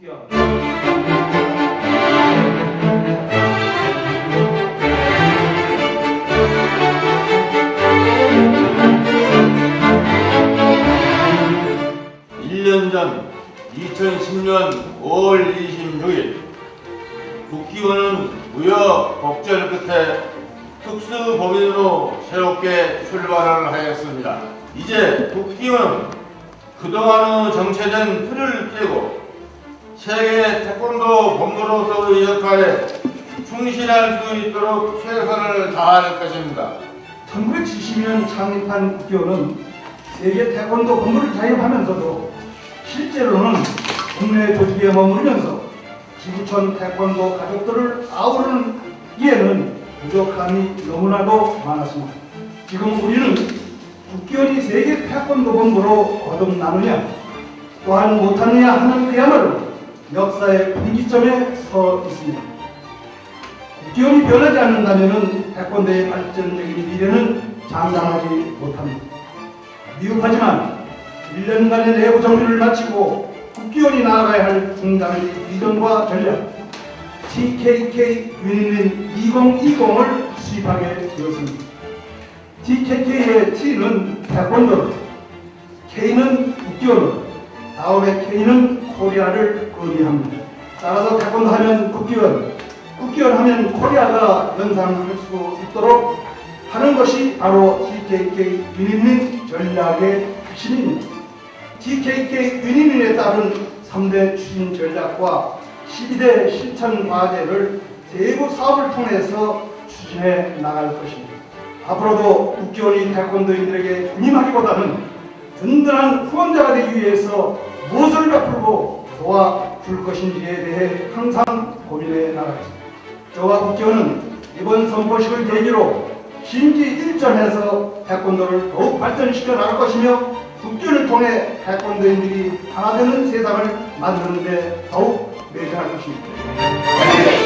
국기원 일년전 2010년 5월 26일 국기원은 무역 법절 끝에 특수법인으로 새롭게 출발을 하였습니다. 이제 국기원은 그동안의 정체된 틀을 깨고 세계 태권도 본부로서의 역할에 충실할 수 있도록 최선을 다할 것입니다. 1970년 창립한 국기원은 세계 태권도 본부를 자임하면서도 실제로는 국내 조직에 머무르면서 지구촌 태권도 가족들을 아우르는 이에는 부족함이 너무나도 많았습니다. 지금 우리는 국기원이 세계 태권도 본부로 거듭나느냐 또한 못하느냐 하는 그야말로 역사의 분기점에 서 있습니다. 기온이 변하지 않는다면 태권도의 발전적인 미래는 장담하지 못합니다. 미흡하지만 1년간의 내부 정비를 마치고 국기원이 나아가야 할 중단의 비전과 전략 TKK 유닛 2020을 수립하게 되었습니다. TKK의 T는 태권도, K는 국기원, K는 코리아를 의미합니다. 따라서 태권도 하면 국기원, 국기원 하면 코리아가 연상할 수 있도록 하는 것이 바로 TKK 유닛민 전략의 핵심입니다. TKK 유닛민에 따른 3대 추진 전략과 12대 실천 과제를 세부 사업을 통해서 추진해 나갈 것입니다. 앞으로도 국기원이 태권도인들에게 군임하기보다는 든든한 후원자가 되기 위해서 무엇을 베풀고 도와줄 것인지에 대해 항상 고민해 나가겠습니다. 저와 국회의원은 이번 선포식을 계기로 심지 일전해서 태권도를 더욱 발전시켜 나갈 것이며 국교를 통해 태권도인들이 하나 되는 세상을 만드는 데 더욱 매진할 것입니다.